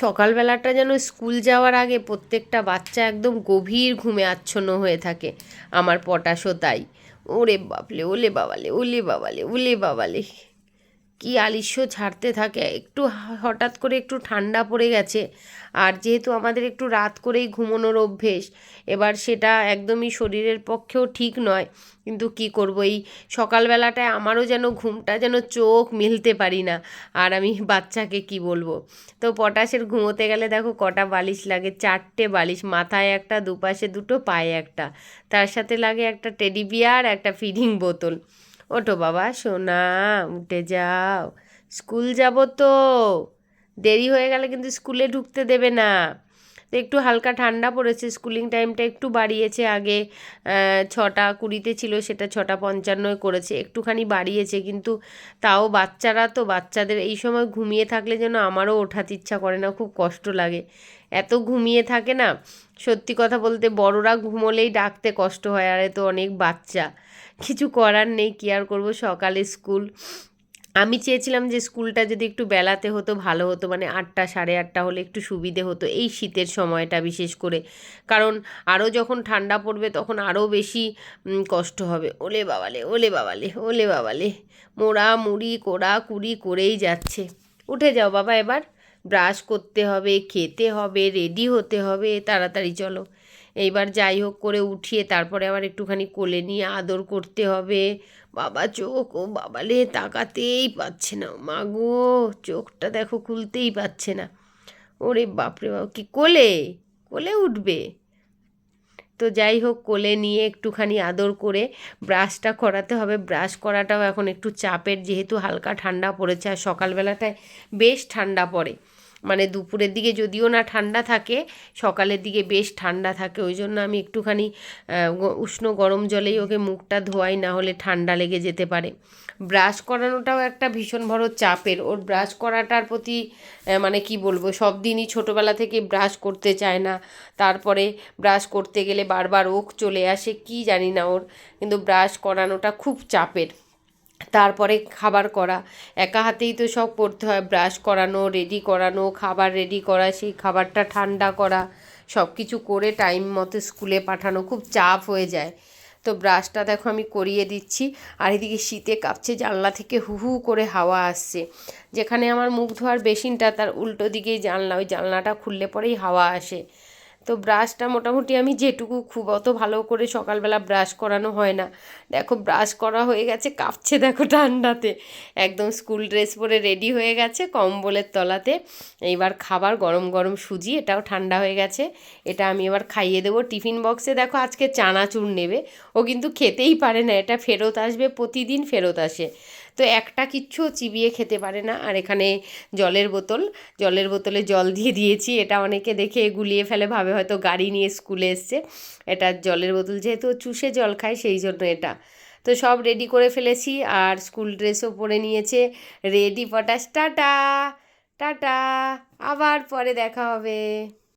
সকালবেলাটা যেন স্কুল যাওয়ার আগে প্রত্যেকটা বাচ্চা একদম গভীর ঘুমে আচ্ছন্ন হয়ে থাকে। আমার পটাশও তাই। ওরে বাপলে, ওলে বাবালে ওলে বাবালে ওলে বাবালে। কি আলিস্য ছাড়তে থাকে? একটু হঠাৎ করে একটু ঠান্ডা পড়ে গেছে। আর যেহেতু আমাদের একটু রাত করেই ঘুমানোর অভ্যেস, এবার সেটা একদমই শরীরের পক্ষেও ঠিক নয়। কিন্তু কি করব? এই সকালবেলাটায় আমারও যেন ঘুমটা যেন চোখ মেলতে পারি না। আর আমি বাচ্চাকে কি বলব? তো পটাশের ঘুমোতে গেলে দেখো কটা বালিশ লাগে। চারটে বালিশ, মাথায় একটা, দুপাশে দুটো, পায়ে একটা। তার সাথে লাগে একটা টেডি বিয়ার, একটা ফিডিং বোতল। ওঠো বাবা, সোনা, উঠে যাও। স্কুল যাব তো। দেরি হয়ে গেলে কিন্তু স্কুলে ঢুকতে দেবে না। তো একটু হালকা ঠান্ডা পড়েছে, স্কুলিং টাইমটা একটু বাড়িয়েছে আগে ছটা কুড়িতে ছিল সেটা ছটা পঞ্চান্নয় করেছে, একটুখানি বাড়িয়েছে কিন্তু তাও বাচ্চারা তো, বাচ্চাদের এই সময় ঘুমিয়ে থাকলে যেন আমারও ওঠাতে ইচ্ছা করে না, খুব কষ্ট লাগে। এত ঘুমিয়ে থাকে না, সত্যি কথা বলতে বড়রা ঘুমোলেই ডাকতে কষ্ট হয়, আর এ তো অনেক বাচ্চা, কিছু করার নেই, কি আর করব, সকালে স্কুল আমি চেয়েছিলাম যে স্কুলটা যদি একটু বেলাতে হতো, ভালো হতো মানে আটটা, সাড়ে আটটা হলে একটু সুবিধে হতো এই শীতের সময়টা বিশেষ করে। কারণ আরও যখন ঠান্ডা পড়বে তখন আরও বেশি কষ্ট হবে। ওলে বাবালে ওলে বাবালে ওলে বাবালে। মোড়া মুড়ি, কোড়া কুড়ি করেই যাচ্ছে। উঠে যাও বাবা এবার। ব্রাশ করতে হবে, খেতে হবে, রেডি হতে হবে। তাড়াতাড়ি চলো। এইবার যাই হোক করে উঠিয়ে তারপরে আবার একটুখানি কোলে নিয়ে আদর করতে হবে। বাবা চোখ, ও বাবালে তাকাতেই পাচ্ছে না। মা গো, চোখটা দেখো খুলতেই পাচ্ছে না। ওরে বাপরে বাপ, কি কোলে? কোলে উঠবে? তো যাই হোক, কোলে নিয়ে একটুখানি আদর করে ব্রাশটা করাতে হবে। ব্রাশ করাটাও এখন একটু চাপের, যেহেতু হালকা ঠান্ডা পড়েছে আর সকালবেলাটায় বেশ ঠান্ডা পড়ে। মানে দুপুরের দিকে যদিও না ঠান্ডা থাকে, সকালের দিকে বেশ ঠান্ডা থাকে, ওই জন্য আমি একটুখানি উষ্ণ গরম জলেই ওকে মুখটা ধোয়াই, না হলে ঠান্ডা লেগে যেতে পারে। ব্রাশ করানোটাও একটা ভীষণ বড় চাপের। ওর ব্রাশ করাটার প্রতি মানে কি বলব, সব দিনই ছোটোবেলা থেকে ব্রাশ করতে চায় না। তারপরে ব্রাশ করতে গেলে বারবার ওক চলে আসে, কি জানি না ওর। কিন্তু ব্রাশ করানোটা খুব চাপের। তারপরে খাবার করা। একা হাতেই তো সব করতে হয়। ব্রাশ করানো রেডি করানো, খাবার রেডি করা, সেই খাবারটা ঠান্ডা করা সব কিছু করে টাইম মতো স্কুলে পাঠানো খুব চাপ হয়ে যায়। তো ব্রাশটা দেখো আমি করিয়ে দিচ্ছি। আর এদিকে শীতে কাঁপছে, জানলা থেকে হু হু করে হাওয়া আসছে। যেখানে আমার মুখ ধোয়ার বেসিনটা তার উল্টো দিকেই জানলা, ওই জানলাটা খুললে পরেই হাওয়া আসে। তো ব্রাশটা মোটামুটি আমি যেটুকু খুব অত ভালো করে সকালবেলা ব্রাশ করানো হয় না। দেখো ব্রাশ করা হয়ে গেছে, কাঁপছে দেখো ঠান্ডাতে। একদম স্কুল ড্রেস পরে রেডি হয়ে গেছে কম্বলের তলাতে। এইবার খাবার গরম গরম সুজি, এটাও ঠান্ডা হয়ে গেছে। এটা আমি এবার খাইয়ে দেবো টিফিন বক্সে দেখো আজকে চানাচুর নেবে। ও কিন্তু খেতেই পারে না, এটা ফেরত আসবে, প্রতিদিন ফেরত আসে। তো একটা কিচ্ছু চিবিয়ে খেতে পারে না। আর এখানে জলের বোতল, জলের বোতলে জল দিয়ে দিয়েছি। এটা অনেকে দেখে গুলিয়ে ফেলে, ভাবে হয়তো গাড়ি নিয়ে স্কুলে এসছে। এটা জলের বোতল, যেহেতু চুষে জল খায়, সেই জন্য এটা। তো সব রেডি করে ফেলেছি আর স্কুল ড্রেসও পরে নিয়েছে। রেডি পটাশ টাটা টাটা, আবার পরে দেখা হবে।